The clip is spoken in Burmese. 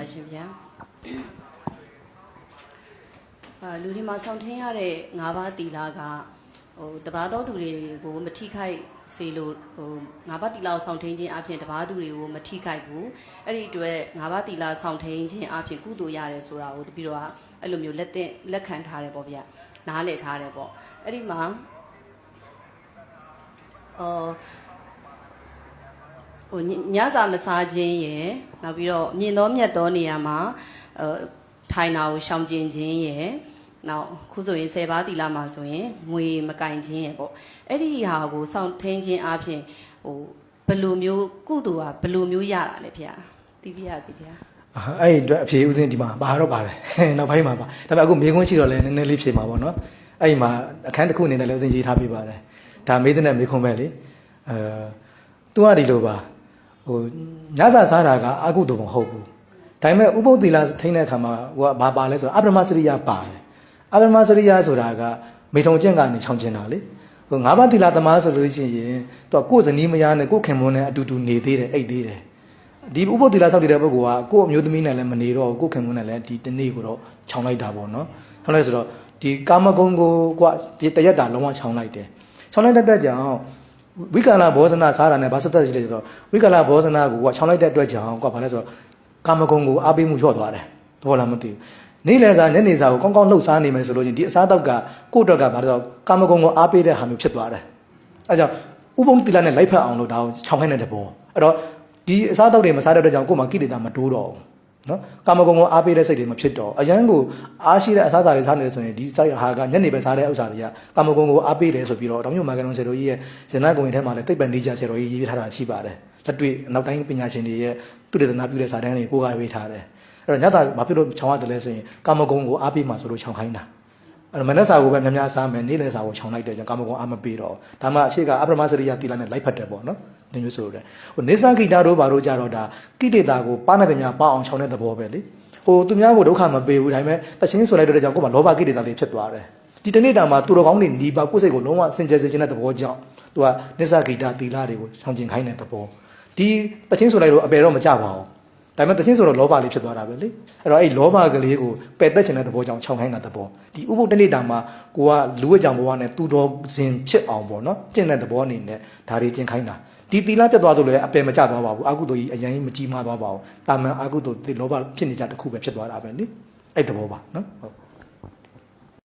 ပါရှင်ဗျာအာလူဒီမှာဆောင်းထင်းရတဲ့၅ပါးတီလာကဟိုတဘာတော်သူတွေကိုမထိခိုက်စေလို့ဟို၅ပါးတီလာကိုဆောင်းထင်းခြင်းအပြင်တဘာသူတွေကိုမထိခိုက်ဘူးအဲ့ဒီအတွက်၅ပါးတီလာဆောင်းထင်းခြင်းအပြင်ကုသိုလ်ရတယ်ဆိုတာကိုတပီတော့အဲ့လိုမျိုးလက်သက်လက်ခံထားတယ်ပေါ့ဗျာနားလည်ထားတယ်ပေါ့အဲ့ဒီမှာအော် ဟိုညညစာမစားခြင်းရယ်နောက်ပြီးတော့မြင်သောမြတ်သောနေရာမှာအဲထိုင်တာကိုရှောင်ကျင်ခြင်းရယ်နောက်ခုဆိုရင်10ပါးသီလမှာဆိုရင်ငွေမကင်ခြင်းရယ်ပေါ့အဲ့ဒီဟာကိုစောင့်ထင်းခြင်းအပြင်ဟိုဘယ်လိုမျိုးကုသိုလ်ကဘယ်လိုမျိုးရတာလဲဖေ။သိပြရစီဖေ။အဲ့ဒီအတွက်အဖြေဥစဉ်ဒီမှာပါတော့ပါတယ်နောက်ပိုင်းမှာပါဒါပေမဲ့အခုမေခွန်းရှိတော့လဲနည်းနည်းလေးဖြေမှာပေါ့နော်အဲ့ဒီမှာအခန်းတစ်ခုအနေနဲ့လည်းဥစဉ်ရေးထားပြပါတယ်ဒါမေးတဲ့နဲ့မေခွန်းပဲလေအဲသူကဒီလိုပါ ဟိုညသာစားတာကအကုသိုလ်မဟုတ်ဘူးဒါပေမဲ့ဥပုသ္တိလထိန်းတဲ့အခါမှာဟိုကဘာပါလဲဆိုတော့အပရမစရိယပါတယ်အပရမစရိယဆိုတာကမေထုံကျင့်ကနေချောင်းကျင်တာလေဟိုငါးပါးသီလသမားဆိုလို့ရှိရင်သူကကိုယ်ဇနီးမယားနဲ့ကိုယ်ခင်မွန်းနဲ့အတူတူနေသေးတယ်အိတ်သေးတယ်ဒီဥပုသ္တိလဆောက်တည်တဲ့ပုဂ္ဂိုလ်ကကိုယ့်အမျိုးသမီးနဲ့လည်းမနေတော့ဘူးကိုယ့်ခင်မွန်းနဲ့လည်းဒီတနေ့ကိုတော့ခြောင်လိုက်တာပေါ့နော်။ဟုတ်လဲဆိုတော့ဒီကာမဂုဏ်ကိုကဒီတရက်တာလုံးဝခြောင်လိုက်တယ်။ခြောင်လိုက်တဲ့အတွက်ကြောင့် ဝိကာလဘောဇနာစားတာနဲ့ဘာစသက်ရှိလဲဆိုတော့ဝိကာလဘောဇနာကိုကခြောင်လိုက်တဲ့အတွက်ကြောင့်ကဘာလဲဆိုတော့ကာမဂုဏ်ကိုအားပေးမှုလျော့သွားတယ်။ဘောလားမသိဘူး။နေ့လယ်စာညနေစာကိုကောင်းကောင်းလှုပ်ရှားနေမယ်ဆိုလို့ချင်းဒီအစားတောက်ကကိုယ့်အတွက်ကဘာလဲဆိုတော့ကာမဂုဏ်ကိုအားပေးတဲ့ဟာမျိုးဖြစ်သွားတယ်။အဲကြောင့်ဥပုံတိလနဲ့လိုက်ဖက်အောင်လို့ဒါကိုခြောင်ခိုင်းတဲ့ဘောအဲ့တော့ဒီအစားအသောက်တွေမစားတဲ့အတွက်ကြောင့်ကိုယ်မှာကိလေသာမတိုးတော့ဘူး နော်ကာမဂုဏ်ကိုအားပေးတဲ့စိတ်တွေမဖြစ်တော့အရန်ကိုအားရှိတဲ့အစားအစာတွေစားနေတယ်ဆိုရင်ဒီစိုက်ဟာကညနေပဲစားတဲ့ဥစ္စာတွေကကာမဂုဏ်ကိုအားပေးတယ်ဆိုပြီးတော့တောင်မြို့မာကလုံးဆယ်တော်ကြီးရဲ့ဇဏဂုံရင်ထဲမှာလည်းတိတ်ပန်နေကြဆယ်တော်ကြီးရေးပြထားတာရှိပါတယ်လက်တွေ့နောက်တိုင်းပညာရှင်တွေရဲ့သူတေသနာပြုတဲ့စာတမ်းတွေကိုကိုးကားပေးထားတယ်အဲ့တော့ညတာဘာဖြစ်လို့ခြောင်ရတယ်လဲဆိုရင်ကာမဂုဏ်ကိုအားပေးမှဆိုလို့ခြောင်ခိုင်းတာအဲ့တော့မနက်စာကိုပဲများများစားမယ်နေ့လယ်စာကိုခြောင်လိုက်တယ်ကြောင့်ကာမဂုဏ်အားမပေးတော့ဒါမှအရှိကအပရမစရိယတိလာနဲ့လိုက်ဖတ်တယ်ပေါ့နော် ဒီမျိုးဆိုတယ်ဟိုနေသကိတာတို့ဘာတို့ကြတော့ဒါကိလေသာကိုပါနေတဲ့များပအောင်ခြောင်တဲ့သဘောပဲလေဟိုသူများကိုဒုက္ခမပေးဘူးဒါပေမဲ့တချင်းဆိုလိုက်တဲ့ကြောင့်ကိုယ်မှာလောဘကိလေသာတွေဖြစ်သွားတယ်ဒီတနေ့တာမှာသူတော်ကောင်းတွေหนีပါကိုယ်စိတ်ကိုလုံးဝစင်ကြယ်စေခြင်းတဲ့သဘောကြောင့်သူကနေသကိတာတိလာတွေကိုခြောင်ကျင်ခိုင်းတဲ့သဘောဒီတချင်းဆိုလိုက်လို့အပေတော့မကြပါဘူး ဒါပေမဲ့တချင်းဆိုတော့လောဘလေးဖြစ်သွားတာပဲလေအဲ့တော့အဲ့လောဘကလေးကိုပယ်သက်ချင်တဲ့သဘောကြောင့်ခြောင်ခိုင်းတာသဘောဒီဥပုပ်တနေ့တာမှာကိုကလူဝဲကြောင်ဘဝနဲ့သူတော်စင်ဖြစ်အောင်ပေါ့နော်ကျင့်တဲ့သဘောအနေနဲ့ဒါတွေကျင့်ခိုင်းတာဒီသီလပြတ်သွားဆိုလည်းအပယ်မကျသွားပါဘူးအကုသိုလ်ကြီးအရင်ကြီးမကြီးမားသွားပါဘူးတာမန်အကုသိုလ်ဒီလောဘဖြစ်နေကြတစ်ခုပဲဖြစ်သွားတာပဲလေအဲ့သဘောပါနော်ဟုတ်